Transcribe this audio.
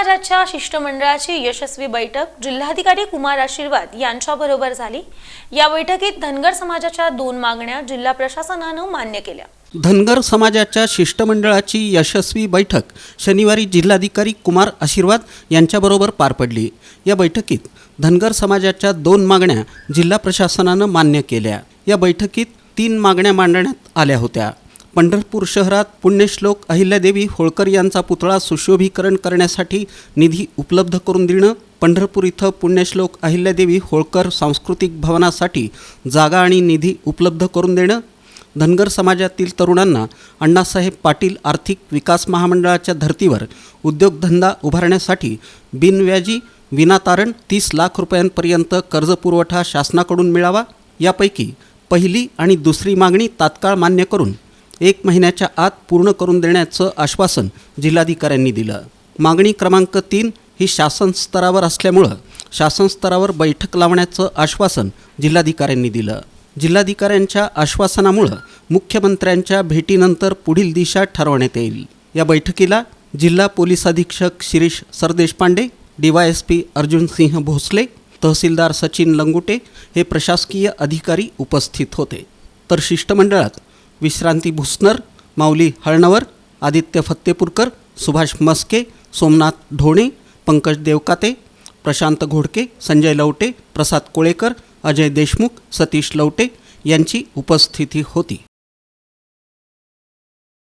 समाजाच्या शिष्टमंडळाची यशस्वी बैठक जिल्हाधिकारी कुमार आशीर्वाद यांच्याबरोबर झाली. या बैठकीत धनगर समाजाच्या दोन मागण्या जिल्हा प्रशासनानं मान्य केल्या. धनगर समाजाच्या शिष्टमंडळाची यशस्वी बैठक शनिवारी जिल्हाधिकारी कुमार आशीर्वाद यांच्याबरोबर पार पडली. या बैठकीत धनगर समाजाच्या दोन मागण्या जिल्हा प्रशासनानं मान्य केल्या. या बैठकीत तीन मागण्या मांडण्यात आल्या होत्या. पंढरपूर शहरात पुण्यश्लोक अहिल्यादेवी होळकर यांचा पुतळा सुशोभीकरण करण्यासाठी निधी उपलब्ध करून देणं पंढरपूर इथं पुण्यश्लोक अहिल्यादेवी होळकर सांस्कृतिक भवनासाठी जागा आणि निधी उपलब्ध करून देणं धनगर समाजातील तरुणांना अण्णासाहेब पाटील आर्थिक विकास महामंडळाच्या धर्तीवर उद्योगधंदा उभारण्यासाठी बिनव्याजी विनातारण तीस लाख रुपयांपर्यंत कर्जपुरवठा शासनाकडून मिळावा यापैकी पहिली आणि दुसरी मागणी तात्काळ मान्य करून एक महिन्याच्या आत पूर्ण करून देण्याचं आश्वासन जिल्हाधिकाऱ्यांनी दिलं. मागणी क्रमांक तीन ही शासन स्तरावर असल्यामुळं शासन स्तरावर बैठक लावण्याचं आश्वासन जिल्हाधिकाऱ्यांनी दिलं. जिल्हाधिकाऱ्यांच्या आश्वासनामुळं मुख्यमंत्र्यांच्या भेटीनंतर पुढील दिशा ठरवण्यात येईल. या बैठकीला जिल्हा पोलीस अधीक्षक शिरीष सरदेशपांडे डीवायएसपी अर्जुनसिंह भोसले तहसीलदार सचिन लंगुटे हे प्रशासकीय अधिकारी उपस्थित होते. तर शिष्टमंडळात विश्रांती भुसनर माऊली हळणवर आदित्य फत्तेपूरकर सुभाष मस्के सोमनाथ ढोणे पंकज देवकाते प्रशांत घोडके संजय लवटे प्रसाद कोळेकर अजय देशमुख सतीश लवटे यांची उपस्थिती होती.